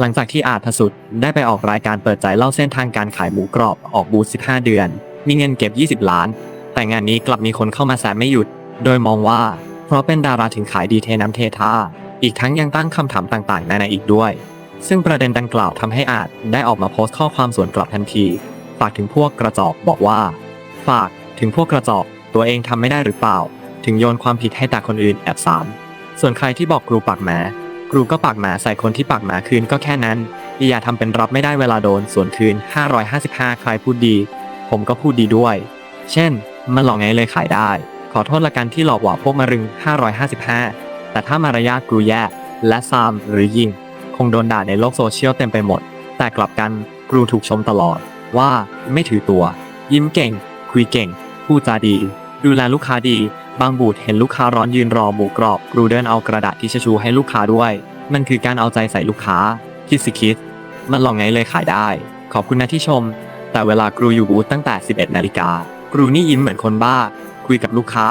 หลังจากที่อาจพสุดได้ไปออกรายการเปิดใจเล่าเส้นทางการขายหมูกรอบออกบูธ15 เดือน มีเงินเก็บ 20 ล้าน แต่งานนี้กลับมีคนเข้ามาแซมไม่หยุด โดยมองว่า เพราะเป็นดาราถึงขายดีเทน้ำเทท่า อีกทั้งยังตั้งคำถามต่างๆนานาอีกด้วย ซึ่งประเด็นดังกล่าวทำให้อาจได้ออกมาโพสต์ข้อความสวนกลับทันที ฝากถึงพวกกระจอกบอกว่า ฝากถึงพวกกระจอกตัวเองทำไม่ได้หรือเปล่า ถึงโยนความผิดให้แต่คนอื่นแอบสามส่วนใครที่บอกครูปากหมา ครูก็ปากหมาใส่คนที่ปากหมาคืนก็แค่นั้น อย่าทำเป็นรับไม่ได้เวลาโดนส่วนคืน 555 ใครพูดดี ผมก็พูดดีด้วย เช่น มันหลอกไงเลยขายได้ ขอโทษละกันที่หลอกหว่าพวกมารึง 555 แต่ถ้ามารยาทครูแย่และซามหรือยิง คงโดนด่าในโลกโซเชียลเต็มไปหมด แต่กลับกันครูถูกชมตลอด ว่าไม่ถือตัว ยิ้มเก่ง คุยเก่งพูดจาดี ดูแลลูกค้าดี บางบูธเห็นลูกค้าร้อนยืนรอหมูกรอบครูเดินเอากระดาษทิชชูให้ลูกค้าด้วย มันคือการเอาใจใส่ลูกค้า คิดสิคิด มันลองไงเลยขายได้ ขอบคุณนะที่ชม แต่เวลาครูอยู่บูธตั้งแต่ 11 นาฬิกา ครูนี่ยิ้มเหมือนคนบ้า คุยกับลูกค้า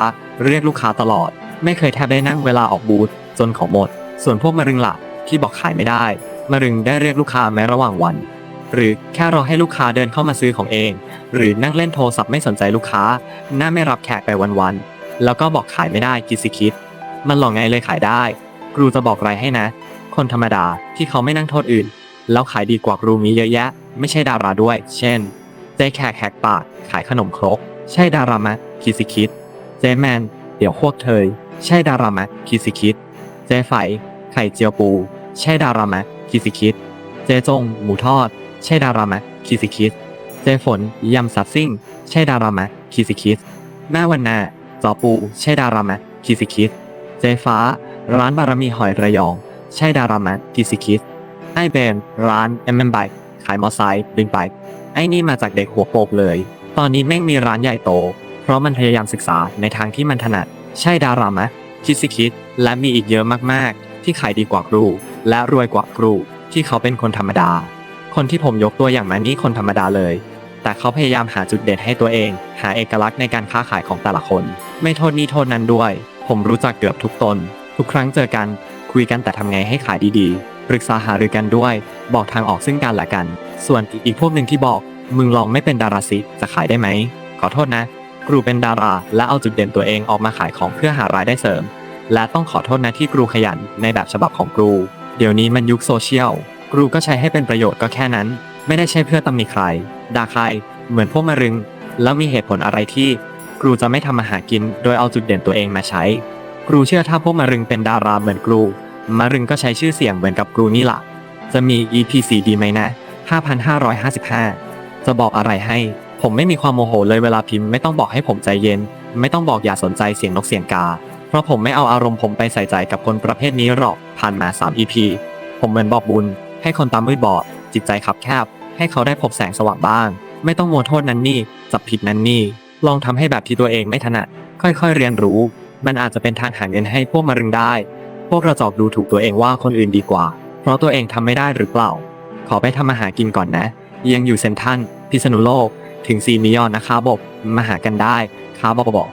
เรียกลูกค้าตลอด ไม่เคยแทบได้นั่งเวลาออกบูธจนของหมด ส่วนพวกมะรึงหลักที่บอกขายไม่ได้ มะรึงได้เรียกลูกค้าแม้ระหว่างวัน หรือแค่รอให้ลูกค้าเดินเข้ามาซื้อของเอง หรือนั่งเล่นโทรศัพท์ไม่สนใจลูกค้า หน้าไม่รับแขกไปวันๆ แล้วก็บอกขายไม่ได้กิดสิคิด มันหลอกไงเลยขายได้ ครูจะบอกอะไรให้นะ คนธรรมดาที่เขาไม่นั่งโทษอื่น แล้วขายดีกว่าครูมีเยอะแยะ ไม่ใช่ดาราด้วย เช่น เจแขกแหกปากขายขนมครก ใช่ดารามะคิดสิคิด เจแมน เดี๋ยวพวกเธอ ใช่ดารามะคิดสิคิด เจไฝไข่เจียวปู ใช่ดารามะคิดสิคิด เจจง หมูทอด ใช่ดารามะคิดสิคิด เจฝนยำซับซิ่ง ใช่ดารามะคิดสิคิดแม่วันนา จอปู ใช่ดารามะคิดสิคิดเจฟ้า ร้านบารมีหอยระยอง ใช่ดารามะคิดสิคิดไอเบนร้านเอ็มเอ็มไบขายมอไซค์ดึงไป ไอ้นี่มาจากเด็กหัวโปกเลย ตอนนี้แม่งมีร้านใหญ่โต เพราะมันพยายามศึกษาในทางที่มันถนัด ใช่ดารามะคิดสิคิดและมีอีกเยอะมากๆ ที่ขายดีกว่าครู และรวยกว่าครู ที่เขาเป็นคนธรรมดา คนที่ผมยกตัวอย่างมานี่คนธรรมดาเลย แต่เขาพยายามหาจุดเด่นให้ตัวเอง หาเอกลักษณ์ในการค้าขายของแต่ละคน ไม่โทษนี้โทษนั้นด้วย ผมรู้จักเกือบทุกตน ทุกครั้งเจอกันคุยกันแต่ทำไงให้ขายดีๆ ปรึกษาหารือกันด้วย บอกทางออกซึ่งกันและกัน ส่วนอีกพวกหนึ่งที่บอก มึงลองไม่เป็นดาราสิจะขายได้ไหม ขอโทษนะครูเป็นดารา และเอาจุดเด่นตัวเองออกมาขายของเพื่อหารายได้เสริม และต้องขอโทษนะที่ครูขยันในแบบฉบับของครู เดี๋ยวนี้มันยุคโซเชียลครูก็ใช้ให้เป็นประโยชน์ก็แค่นั้น ไม่ได้ใช่เพื่อตำหนิใครด่าใคร เหมือนพวกมะรึง แล้วมีเหตุผลอะไรที่ ครูจะไม่ทำมาหากิน โดยเอาจุดเด่นตัวเองมาใช้ ครูเชื่อถ้าพวกมะรึงเป็นดาราเหมือนครูมะรึงก็ใช้ชื่อเสียงเหมือนกับครูนี่ละจะมี EPC ดีไหมนะ 5,555 จะบอกอะไรให้ ผมไม่มีความโมโหเลยเวลาพิมพ์ไม่ต้องบอกให้ผมใจเย็น ไม่ต้องบอกอย่าสนใจเสียงนกเสียงกา เพราะผมไม่เอาอารมณ์ผมไปใส่ใจกับคนประเภทนี้หรอก ผ่านมา 3 EP ผมเหมือนบอกบุญ ให้คนตามมืดบอด จิตใจขับแคบ ให้เขาได้พบแสงสว่างบ้าง ไม่ต้องมัวโทษนั้นนี่ จับผิดนั้นนี่ ลองทำให้แบบที่ตัวเองไม่ถนัด ค่อยๆเรียนรู้ มันอาจจะเป็นทางหาเงินให้พวกมารึงได้ พวกเระจอกดูถูกตัวเองว่าคนอื่นดีกว่า เพราะตัวเองทำไม่ได้หรือเปล่า ขอไปทำมาหากินก่อนนะ ยังอยู่เซนทันพิษณุโลก ถึงซีมิยอนนะคะบบมาหากันได้ค้าบอกบอก